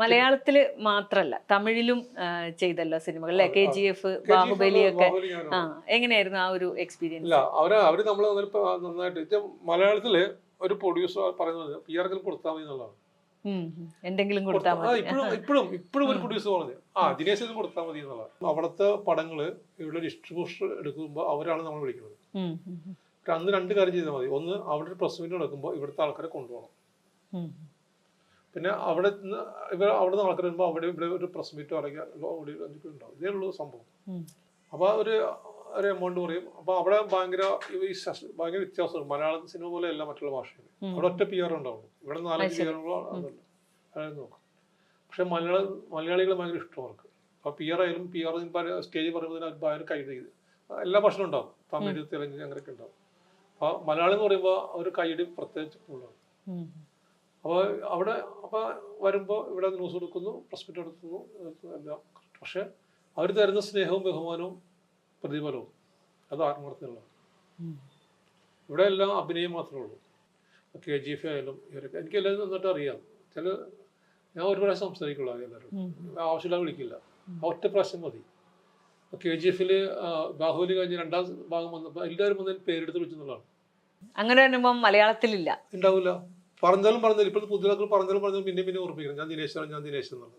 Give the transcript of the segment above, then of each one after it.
മലയാളത്തിൽ മാത്രല്ല തമിഴിലും ചെയ്തല്ലോ സിനിമകൾ അല്ലെ? കെ ജി എഫ് ബാഹുബലി ഒക്കെ ആ എങ്ങനെയായിരുന്നു ആ ഒരു എക്സ്പീരിയൻസ് അവർ അവർ നമ്മൾ ഇപ്പൊ നന്നായിട്ട് മലയാളത്തിൽ ഒരു പ്രൊഡ്യൂസർ പറയുന്നത് പി ആർ കൊടുത്താൽ മതി എന്നുള്ളതാണ്. എന്തെങ്കിലും കൊടുത്താൽ മതി. ഇപ്പോഴും ഇപ്പോഴും ഒരു പ്രൊഡ്യൂസർ പറഞ്ഞു. ആ ദിനേശിന് കൊടുത്താൽ മതി എന്നുള്ളതാണ്. അവിടുത്തെ പടങ്ങൾ ഇവിടെ ഡിസ്ട്രിബ്യൂഷൻ എടുക്കുമ്പോൾ അവരാണ് നമ്മൾ വിളിക്കുന്നത്. അന്ന് രണ്ട് കാര്യം ചെയ്താൽ മതി. ഒന്ന് അവിടെ ഒരു പ്രസ് മീറ്റ് നടക്കുമ്പോൾ ഇവിടുത്തെ ആൾക്കാരെ കൊണ്ടുപോകണം. പിന്നെ അവിടെ നിന്ന് ഇവർ അവിടെ നിന്ന് ആൾക്കാർ വരുമ്പോൾ അവിടെ ഇവിടെ ഒരു പ്രസ് മീറ്റോ അല്ലെങ്കിൽ ഓഡിയോ ഉണ്ടാവും. ഇതേ ഉള്ളൂ സംഭവം. അപ്പോൾ ഒരു ഒരു എമൗണ്ട് പറയും അപ്പോൾ അവിടെ ഭയങ്കര ഈ ഭയങ്കര വ്യത്യാസമാണ് മലയാള സിനിമ പോലെ എല്ലാം മറ്റുള്ള ഭാഷയിൽ അവിടെ ഒറ്റ പി ആർ ഉണ്ടാവുള്ളൂ. ഇവിടെ നാലഞ്ച് പി അതായത് നോക്കും. പക്ഷെ മലയാള മലയാളികൾ ഭയങ്കര ഇഷ്ടം അവർക്ക്. അപ്പോൾ പി ആർ ആയാലും പി ആർ സ്റ്റേജിൽ പറയുമ്പോൾ അവർ ഭയങ്കര കൈ ചെയ്ത്. എല്ലാ ഭാഷയിലും ഉണ്ടാവും. തമിഴ് തെലുങ്ക് അങ്ങനെയൊക്കെ ഉണ്ടാവും. അപ്പോൾ മലയാളി എന്ന് പറയുമ്പോൾ ഒരു കൈയടി പ്രത്യേകിച്ച് കൂടുതലാണ്. അപ്പോൾ അവിടെ അപ്പോൾ വരുമ്പോൾ ഇവിടെ ന്യൂസ് കൊടുക്കുന്നു പ്രസ് മീറ്റ് നടത്തുന്നു എല്ലാം പക്ഷെ അവർ തരുന്ന സ്നേഹവും ബഹുമാനവും പ്രതിഫലവും അത് ആത്മാർത്ഥതയുള്ള ഇവിടെ എല്ലാം അഭിനയം മാത്രമേ ഉള്ളൂ. കെ ജി എഫ് ആയാലും ഇവരൊക്കെ എനിക്ക് എല്ലാവരും നന്നായിട്ട് അറിയാം. ചില ഞാൻ ഒരു പ്രാവശ്യം സംസാരിക്കുള്ളൂ എല്ലാവരും. ആവശ്യമില്ല വിളിക്കില്ല. ഒറ്റ പ്രാവശ്യം മതി. കെ ജി എഫിൽ ബാഹുബലി കഴിഞ്ഞ് രണ്ടാം ഭാഗം വന്നപ്പോൾ എല്ലാവരും വന്നതിൽ പേരെടുത്ത് വിളിച്ചെന്നുള്ളതാണ്. അങ്ങനെ അനുഭവം മലയാളത്തിലില്ല. ഉണ്ടാവില്ല. പറഞ്ഞാലും പറഞ്ഞാലും ഇപ്പോഴത്തെ പുതിയ പറഞ്ഞാലും പറഞ്ഞാലും പിന്നെ പിന്നെ ഉറപ്പിക്കണം. ഞാൻ ദിനേശാണ് ഞാൻ ദിനേശ് എന്നുള്ളത്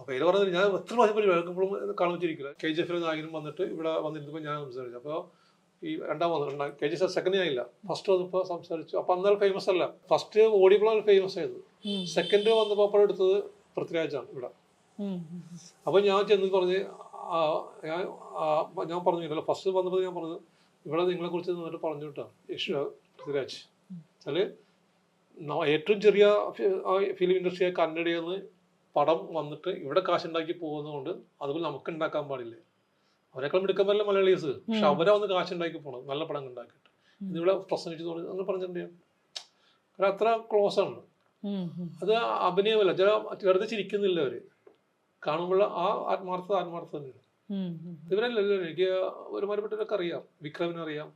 അപ്പൊ ഇത് പറഞ്ഞത് ഞാൻ എത്ര പ്രാവശ്യം പോയി കേൾക്കുമ്പോഴും കാണിച്ചിരിക്കില്ല. കെ ജി എഫിലെ നായകനും വന്നിട്ട് ഇവിടെ വന്നിരുന്നപ്പോൾ ഞാൻ സംസാരിച്ചു. അപ്പോൾ ഈ രണ്ടാം വന്നു രണ്ടാം കെ ജി എഫ് സെക്കൻഡ് ആയില്ല ഫസ്റ്റ് വന്നപ്പോൾ സംസാരിച്ചു. അപ്പൊ അന്നാൽ ഫേമസ് അല്ല. ഫസ്റ്റ് ഓടിയപ്പോഴാണ് ഫേമസ് ആയത്. സെക്കൻഡ് വന്നപ്പോൾ അപ്പോൾ എടുത്തത് പൃഥ്വിരാജാണ് ഇവിടെ. അപ്പോൾ ഞാൻ ചെന്ന് പറഞ്ഞ് ഞാൻ പറഞ്ഞു ഞാൻ പറഞ്ഞില്ലല്ലോ ഫസ്റ്റ് വന്നപ്പോൾ ഞാൻ പറഞ്ഞു ഇവിടെ നിങ്ങളെക്കുറിച്ച് നിന്നിട്ട് പറഞ്ഞു കേട്ടോ യേശു പൃഥ്വിരാജ്. വെച്ചാൽ ഏറ്റവും ചെറിയ ഫിലിം ഇൻഡസ്ട്രിയായ കന്നഡയിൽ നിന്ന് പടം വന്നിട്ട് ഇവിടെ കാശുണ്ടാക്കി പോകുന്നതുകൊണ്ട് അതുപോലെ നമുക്ക് ഉണ്ടാക്കാൻ പാടില്ല? അവരെക്കാളും എടുക്കാൻ പറ്റില്ല മലയാളീസ്? പക്ഷെ അവരെ വന്ന് കാശുണ്ടാക്കി പോകണം നല്ല പടം ഉണ്ടാക്കിയിട്ട്. ഇതിവിടെ പ്രസംഗിച്ചു തോന്നി അങ്ങനെ പറഞ്ഞിട്ടുണ്ട്. കാരണം അത്ര ക്ലോസ് ആണ്. അത് അഭിനയമല്ല ചില വെറുതെ ചിരിക്കുന്നില്ല അവർ. കാണുമ്പോൾ ആ ആത്മാർത്ഥത ആത്മാർത്ഥത തന്നെയാണ്. ഇവരല്ലല്ലോ എനിക്ക് ഒരുമാതിരിപ്പെട്ടവരൊക്കെ അറിയാം. വിക്രമിനെ അറിയാം.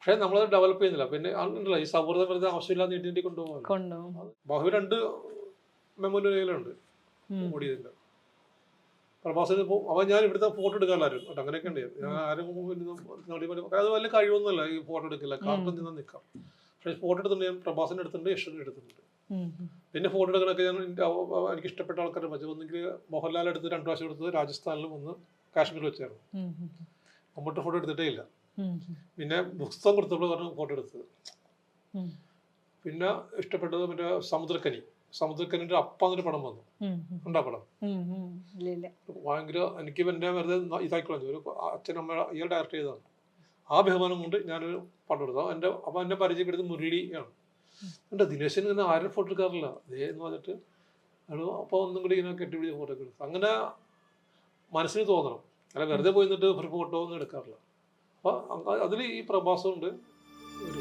പക്ഷെ നമ്മളത് ഡെവലപ്പ് ചെയ്യുന്നില്ല. പിന്നെ ഉണ്ടല്ലോ ഈ സൗഹൃദം വെറുതെ ആവശ്യമില്ലാതെ നീട്ടി കൊണ്ടുപോകും. ബാഹു രണ്ട് മെമ്മോറിയലുണ്ട്. ഓടിയതിന്റെ പ്രഭാസിന് അവൻ ഞാൻ ഇവിടുത്തെ ഫോട്ടോ എടുക്കാറില്ലായിരുന്നു. കേട്ടോ അങ്ങനെയൊക്കെ ഉണ്ട്. ഞാൻ ആരും അത് വലിയ കഴിവൊന്നുമല്ല ഈ ഫോട്ടോ എടുക്കില്ല. കാർട്ടൂൺ നിന്ന് നിൽക്കാം. പക്ഷേ ഫോട്ടോ എടുത്തിട്ടുണ്ട് ഞാൻ പ്രഭാസിന്റെ എടുത്തിട്ടുണ്ട് യശ്വന്റെ എടുത്തിട്ടുണ്ട്. പിന്നെ ഫോട്ടോ എടുക്കണൊക്കെ ഞാൻ എനിക്ക് ഇഷ്ടപ്പെട്ട ആൾക്കാരെ വെച്ചു ഒന്നെങ്കിൽ മോഹൻലാൽ എടുത്ത് രണ്ട് പ്രാവശ്യം എടുത്തത് രാജസ്ഥാനിലും ഒന്ന് കാശ്മീരിൽ വെച്ചായിരുന്നു. മമ്മൂട്ടി ഫോട്ടോ എടുത്തിട്ടേ ഇല്ല. പിന്നെ പുസ്തകം കൊടുത്തപ്പോൾ പറഞ്ഞു ഫോട്ടോ എടുത്തത് പിന്നെ ഇഷ്ടപ്പെട്ടത് മറ്റേ സമുദ്രക്കനി. സമുദ്രക്കനിന്റെ അപ്പ എന്നൊരു പടം വന്നു. ഉണ്ടാ പടം? ഭയങ്കര എനിക്ക് എന്റെ വെറുതെ ഇതാക്കിക്കളഞ്ഞു ഒരു അച്ഛനമ്മ ഇയാൾ ഡയറക്ട് ചെയ്തതാണ്. ആ ബഹുമാനം കൊണ്ട് ഞാനൊരു പടം എടുത്തു. എന്റെ അപ്പൊ എന്നെ പരിചയപ്പെടുത്തി മുരളി ആണ്. എന്റെ ദിനേശന് ഇങ്ങനെ ആരും ഫോട്ടോ എടുക്കാറില്ല. ദേ എന്ന് പറഞ്ഞിട്ട് അയാൾ അപ്പോൾ ഒന്നും കൂടി ഇങ്ങനെ കെട്ടിപ്പിടിച്ച് ഫോട്ടോ എടുക്കും അങ്ങനെ മനസ്സിന് തോന്നണം. അല്ല വെറുതെ പോയി നിന്നിട്ട് ഒരു ഫോട്ടോ ഒന്നും എടുക്കാറില്ല. അപ്പോൾ അതിൽ ഈ പ്രഭാസം ഉണ്ട്. ഒരു